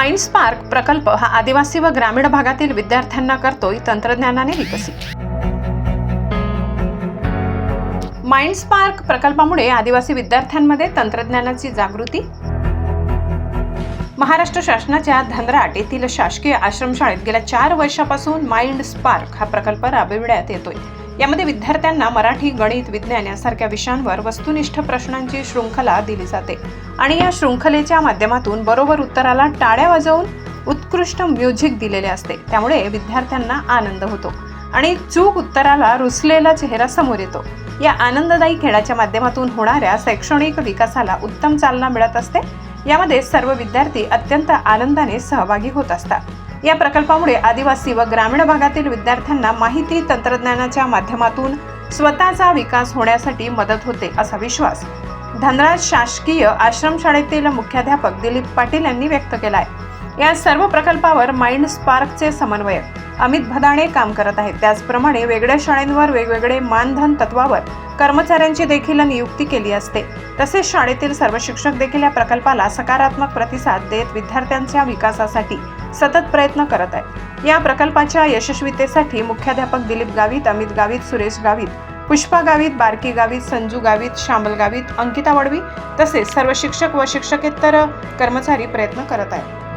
Mind spark प्रकल्प हा आदिवासी व ग्रामीण भागातील विद्यार्थ्यांना करतोय तंत्रज्ञानाने विकसित. माइंड स्पार्क प्रकल्पामुळे आदिवासी विद्यार्थ्यांमध्ये तंत्रज्ञानाची जागृती. महाराष्ट्र शासनाच्या धनराट येथील शासकीय आश्रमशाळेत गेल्या चार वर्षापासून माइंड स्पार्क हा प्रकल्प राबविण्यात येतोय. यामध्ये विद्यार्थ्यांना मराठी गणित विज्ञान यासारख्या विषयांवर वस्तुनिष्ठ प्रश्नांची शृंखला दिली जाते. आणि या शृंखलेच्या माध्यमातून बरोबर उत्तराला टाळ्या वाजवून उत्कृष्ट म्युझिक दिलेले असते. त्यामुळे विद्यार्थ्यांना आनंद होतो. आणि चूक उत्तराला रुसलेला चेहरा समोर येतो. या आनंददायी खेळाच्या माध्यमातून होणाऱ्या शैक्षणिक विकासाला उत्तम चालना मिळत असते. यामध्ये सर्व विद्यार्थी अत्यंत आनंदाने सहभागी होत असतात. या प्रकल्पामुळे आदिवासी व ग्रामीण भागातील विद्यार्थ्यांना माहिती तंत्रज्ञानाच्या माध्यमातून स्वतःचा विकास होण्यासाठी मदत होते असा विश्वास धनराज शासकीय आश्रमशाळेतील मुख्याध्यापक दिलीप पाटील यांनी व्यक्त केला आहे या सर्व प्रकल्पावर माइंड स्पार्कचे समन्वयक अमित भदाणे काम करत आहेत. त्याचप्रमाणे वेगळ्या शाळेंवर वेगवेगळे मानधन तत्वावर कर्मचाऱ्यांची देखील नियुक्ती केली असते. तसेच शाळेतील सर्व शिक्षक देखील या प्रकल्पाला सकारात्मक प्रतिसाद देत विद्यार्थ्यांच्या विकासासाठी सतत प्रयत्न करत आहेत. या प्रकल्पाच्या यशस्वीतेसाठी मुख्याध्यापक दिलीप गावित अमित गावित सुरेश गावित पुष्पा गावित बारकी गावित संजू गावित शांबल गावित अंकिता वडवी तसेच सर्व शिक्षक व शिक्षकेतर कर्मचारी प्रयत्न करत आहेत.